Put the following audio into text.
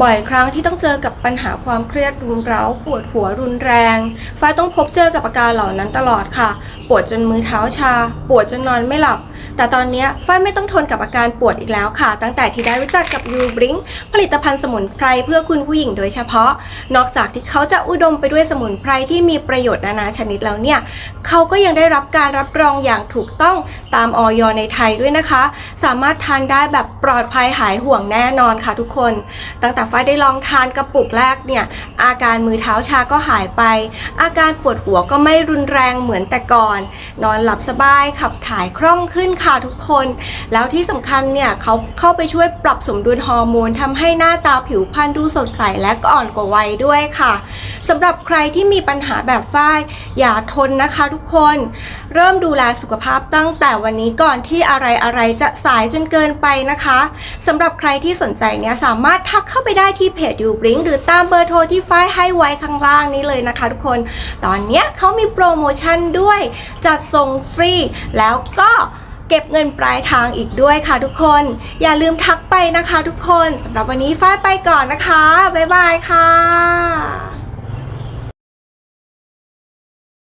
บ่อยครั้งที่ต้องเจอกับปัญหาความเครียดรุมเร้าปวดหัวรุนแรง ฟ้าต้องพบเจอกับอาการเหล่านั้นตลอดค่ะ วดจนมือเท้าชา ปวดจนนอนไม่หลับ แต่ตอนนี้ฝ้ายไม่ต้องทนกับอาการปวดอีกแล้วค่ะ ตั้งแต่ที่ได้รู้จักกับยูบริงผลิตภัณฑ์สมุนไพรเพื่อคุณผู้หญิงโดยเฉพาะ นอกจากที่เขาจะอุดมไปด้วยสมุนไพรที่มีประโยชน์นานาชนิดแล้วเนี่ยเขาก็ยังได้รับการรับรองอย่างถูกต้องตามออยในไทยด้วยนะคะ สามารถทานได้แบบปลอดภัยหายห่วงแน่นอนค่ะทุกคน ตั้งแต่ฝ้ายได้ลองทานกระปุกแรกเนี่ยอาการมือเท้าชาก็หายไป อาการปวดหัวก็ไม่รุนแรงเหมือนแต่ก่อนนอนหลับสบายขับถ่ายคล่องขึ้นค่ะทุกคน แล้วที่สำคัญเนี่ยเขาเข้าไปช่วยปรับสมดุลฮอร์โมนทำให้หน้าตาผิวพรรณดูสดใสและก็อ่อนกว่าวัยด้วยค่ะ สำหรับใครที่มีปัญหาแบบฝ้าย อย่าทนนะคะทุกคน เริ่มดูแลสุขภาพตั้งแต่วันนี้ก่อนที่อะไรอะไรจะสายจนเกินไปนะคะสำหรับใครที่สนใจเนี่ยสามารถทักเข้าไปได้ที่เพจยูบริงหรือตามเบอร์โทรที่ฝ้ายให้ไว้ข้างล่างนี้เลยนะคะทุกคน ตอนเนี้ยเขามีโปรโมชั่นด้วย จัดส่งฟรี แล้วก็เก็บเงินปลายทางอีกด้วยค่ะทุกคน อย่าลืมทักไปนะคะทุกคนสำหรับวันนี้ฝ้ายไปก่อนนะคะ บ๊ายบายค่ะ